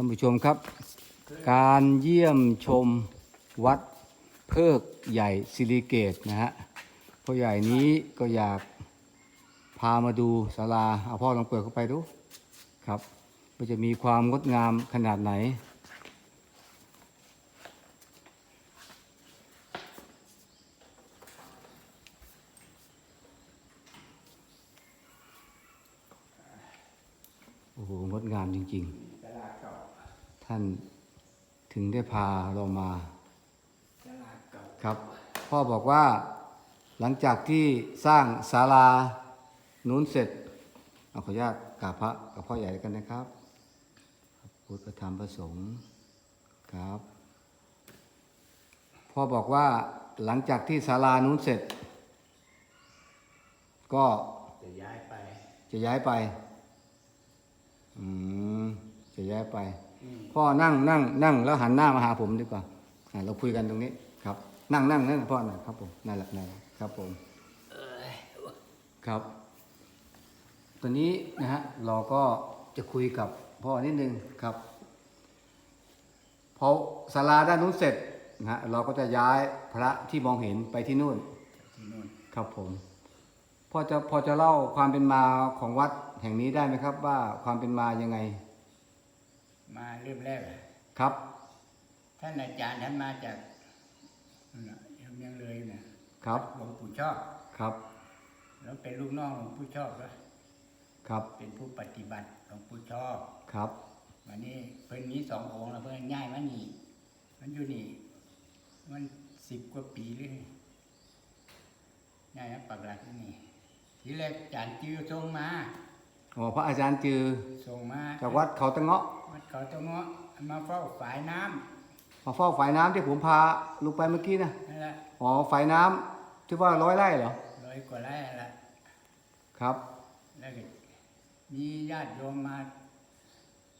ท่านผู้ชมครับ การเยี่ยมชมวัดเพิกใหญ่สิริเกตนะฮะพ่อใหญ่นี้ก็อยากพามาดูศาลาเอาพ่อลองเปิดเข้าไปดูครับว่าจะมีความงดงามขนาดไหน โอ้โห งดงามจริง ๆ ท่านถึงได้พาเรามาครับ พ่อบอกว่าหลังจากที่สร้างศาลานู้นเสร็จเอาขออนุญาตกราบพระกับพ่อใหญ่กันนะครับพุทธธรรมประสงค์ครับ พ่อบอกว่าหลังจากที่ศาลานู้นเสร็จ ก็จะย้ายไป จะย้ายไป อืม จะย้ายไป พ่อนั่งนั่งนั่งแล้วหันหน้ามาหาผมดีกว่าอะเราคุยกันตรงนี้ครับ นั่งนั่งนั่นพ่อน่ะครับผมนั่นแหละนั่นแหละครับผมครับ ตอนนี้นะฮะเราก็จะคุยกับพ่อนิดนึงครับพอศาลาด้านนู้นเสร็จนะฮะเราก็จะย้ายพระที่มองเห็นไปที่นู่นที่นู่นครับผมพอจะพอจะเล่าความเป็นมาของวัดแห่งนี้ได้ไหมครับ ว่าความเป็นมายังไง มาเริ่มแรกอะครับ ท่านอาจารย์ท่านมาจากนั่นน่ะยังยังเลยเนี่ยครับหลวงปู่ชอบครับ แล้วเป็นลูกน้องหลวงปู่ชอบแล้วครับ เป็นผู้ปฏิบัติหลวงปู่ชอบครับวันนี้เพิ่นมีสององค์แล้วเพิ่นย้ายมานี่มันอยู่นี่ มันสิบกว่าปีเลยย้ายมาปักหลักที่นี่ทีแรกอาจารย์จือส่งมาอ๋อพระอาจารย์จือส่งมาจากวัดเขาตะเงาะ วัดเขาตะเงาะมาเฝ้าฝายน้ำมาเฝ้าฝ่ายน้ำที่ผมพาลูกไปเมื่อกี้นะนั่นแหละอ๋อฝ่ายน้ำที่ว่าร้อยไร่เหรอร้อยกว่าไร่นั่นแหละครับ แล้วก็มีญาติโยมมา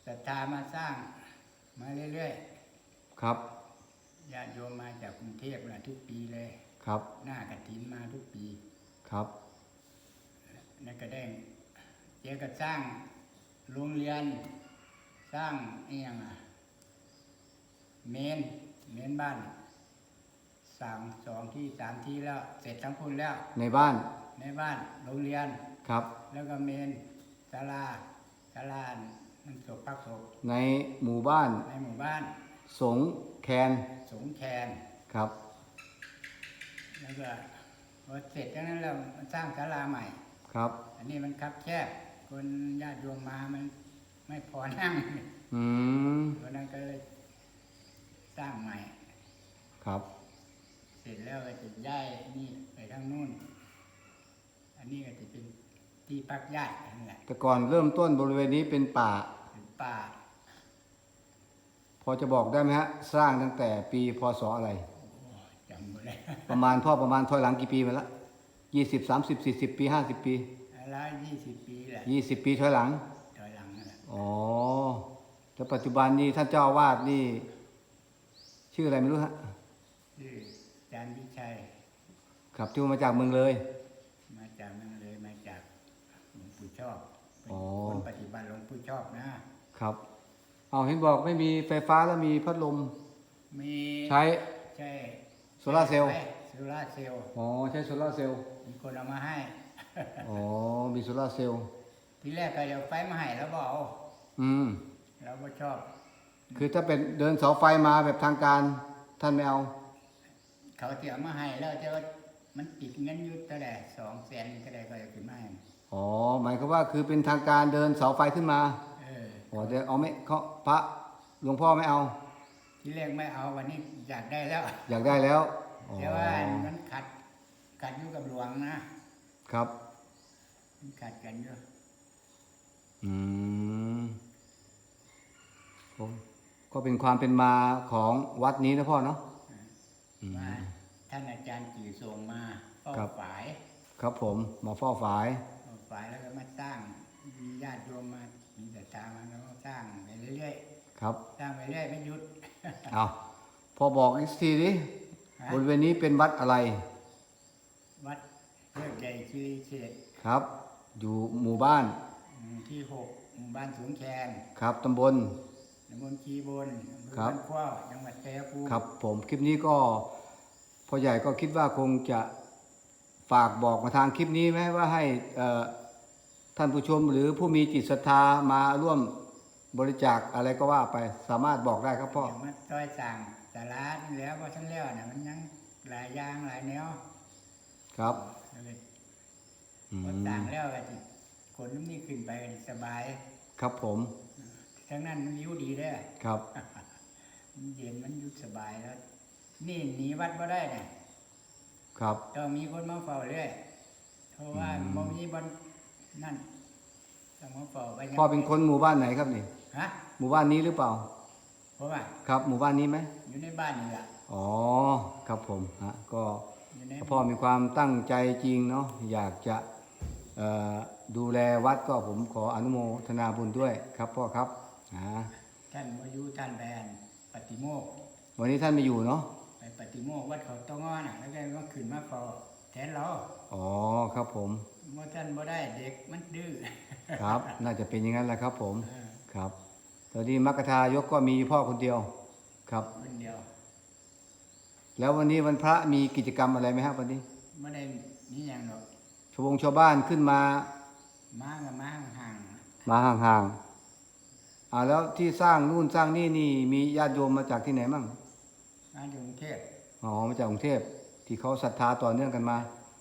ศรัทธามาสร้างมาเรื่อยครับๆญาติโยมมาจากกรุงเทพนะทุกปีเลย ครับหน้ากฐินมาทุกปี ครับแล้วก็ได้เจ๊ก็สร้างโรงเรียน สร้างเอียงอะเมนเมนบ้านสามสองที่สามที่แล้วเสร็จทั้งคุณแล้ว ในบ้านในบ้านโรงเรียนครับ แล้วก็เมนศาลาศาลานั่นศพพักศพในหมู่บ้าน ในหมู่บ้าน สงแคนสงแคนครับ แล้วก็พอเสร็จจากนั้นเราสร้างศาลาใหม่ครับ อันนี้มันคับแคบคนญาติโยมมามัน ไม่พอนั่งอืมเพราะนั้นก็เลยสร้างใหม่ ครับ เสร็จแล้วก็จะย้ายนี่ไปทางนู้น อันนี้ก็จะเป็นที่พักญาตินั่นแหละแต่ก่อนเริ่มต้นบริเวณนี้เป็นป่า เป็นป่า พอจะบอกได้ไหมฮะ สร้างตั้งแต่ปีพศอะไรจำไม่ได้ ประมาณพ่อประมาณถอยหลังกี่ปีมาละยี่สิบสามสิบสี่สิบปีห้าสิบปี แล้วยี่สิบปีแหละ ยี่สิบปีถอยหลังถ อยหลังนั่นแหละอ๋อแต่ปัจจุบันนี้ท่านเจ้าอาวาสนี่ ชื่ออะไรไม่รู้ฮะชื่ออาจารย์วิชัยครับที่มาจากเมืองเลย มาจากนั่นเลยมาจากหลวงปู่ชอบเป็นอ๋อ คนปฏิบัติหลวงปู่ชอบนะ ครับ เอาเห็นบอกไม่มีไฟฟ้าแล้วมีพัดลมมีใช้ ใช่โซลาร์เซลล์ โซลาร์เซลล์อ๋อใช้โซลาร์เซลล์มีคนเอามาให้ อ๋อมีโซลาร์เซลล์ ทีแรกก็เอาไฟมาให้แล้วบอกอืม เราก็ชอบ คือถ้าเป็นเดินเสาไฟมาแบบทางการ ท่านไม่เอา เขาเสียมาให้แล้วจะว่ามันติดเงินอยุทเท่าไหร่สองแสนเท่าไหร่ก็จะขึ้นมาให้อ๋อ หมายความว่าคือเป็นทางการเดินเสาไฟขึ้นมาเอออ๋อเดี๋ยวเอาไม่เขาพระหลวงพ่อไม่เอา ทีแรกไม่เอาวันนี้อยากได้แล้วอยากได้แล้วอ๋อแต่ว่ามันขัด ขัดอยู่กับหลวงนะครับ มันขัดกันอยู่ อืมโอ้ก็เป็นความเป็นมาของวัดนี้นะพ่อเนาะอืมว่าท่านอาจารย์จีส่งมาเฝ้าครับฝาย ครับผมมาเฝ้าฝายเฝ้าฝายแล้วก็มาสร้างมีญาติโยมมามีศรัทธามาแล้วก็สร้างไปเรื่อยครับๆสร้างไปเรื่อยไม่หยุดเอาพอบอกอีกทีดิฮะบริเวณนี้เป็นวัดอะไร วัดเพื่อใหญ่คีรีเขตครับ อยู่หมู่บ้าน หมู่ที่หกหมู่บ้านสูงแคนครับตำบลตำบลชีบนอำเภอครับบ้านขว้าวจังหวัดชัยภูมิครับ ผมคลิปนี้ก็พ่อใหญ่ก็คิดว่าคงจะฝากบอกมาทางคลิปนี้ไหมว่าให้เอ่อท่านผู้ชมหรือผู้มีจิตศรัทธามาร่วมบริจาคอะไรก็ว่าไปสามารถบอกได้ครับพ่ออย่างมาต้อยสั่งตลาดนี่แล้วพอฉันแล้วเนี่ยมันยังหลายอย่างหลายแนวครับ ก็เลยอืพอมสั่งแล้วก็สิ คนมันนี่ขึ้นไปก็สิสบายครับผมทั้งนั้นมันอยู่ดีเด้อครับมันเย็นมันอยู่สบายแล้ว นี่หนีวัดบ่ได้เนี่ยครับต้องมีคนมาเฝ้าเรื่อยเพราะว่าอืมบ่มีบนนั่นต้องมาเฝ้าไปยังพ่อเป็นคนหมู่บ้านไหนครับนี่ฮะหมู่บ้านนี้หรือเปล่าเพราะว่าครับหมู่บ้านนี้ไหมอยู่ในบ้านนี่แหละอ๋อครับผมฮะก็อยู่ในพ่อมีความตั้งใจจริงเนาะอยากจะเอ่อ ดูแลวัดก็ผมขออนุโมทนาบุญด้วยครับพ่อครับอ่าท่านวายุท่านแบนปฏิโมกข์วันนี้ท่านไม่อยู่เนาะไปปฏิโมกข์วัดเขาตองอ้อน่ะแล้วก็มาขึ้นมาเฝ้าแทนเราอ๋อครับผมเมื่อท่านบ่ได้เด็กมันดื้อครับ น่าจะเป็นอย่างนั้นแหละครับ ผมเออครับตอนนี้มัคคทายกก็มีพ่อคนเดียวครับคนเดียว แล้ววันนี้วันพระมีกิจกรรมอะไรไหมครับวันนี้ไม่ได้นี่อย่างหรอก ชาวบงชาวบ้านขึ้นมา มากับมาห่างมาห่างๆอ่าแล้วที่สร้างนู่นสร้างนี่นี่มีญาติโยมมาจากที่ไหนมั่งๆมาอยู่กรุงเทพอ๋อมาจากกรุงเทพที่เขาศรัทธาต่อเนื่องกันมา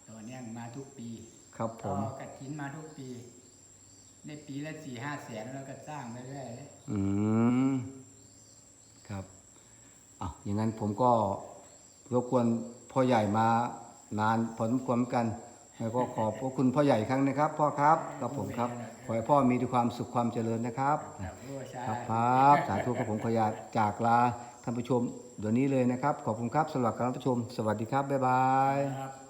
ต่อเนื่องมาทุกปีครับผต่อมกระถินมาทุกปี ได้ปีละสี่ห้าแสนแล้วก็สร้างไปเรื่อยอืม ครับอะอย่างนั้นผมก็รบกวนพ่อใหญ่มานานพอสมควรเหมือนกัน แล้วก็ขอบพระคุณพ่อใหญ่ครั้งนะครับ พ่อครับกับผมครับ ขอให้พ่อมีแต่ความสุขความเจริญนะครับ ครับครับสาธุครับผมขออยากจากลาท่านผู้ชมเดี๋ยวนี้เลยนะครับ ขอบคุณครับสำหรับการรับชม สวัสดีครับ บ๊ายบายครับ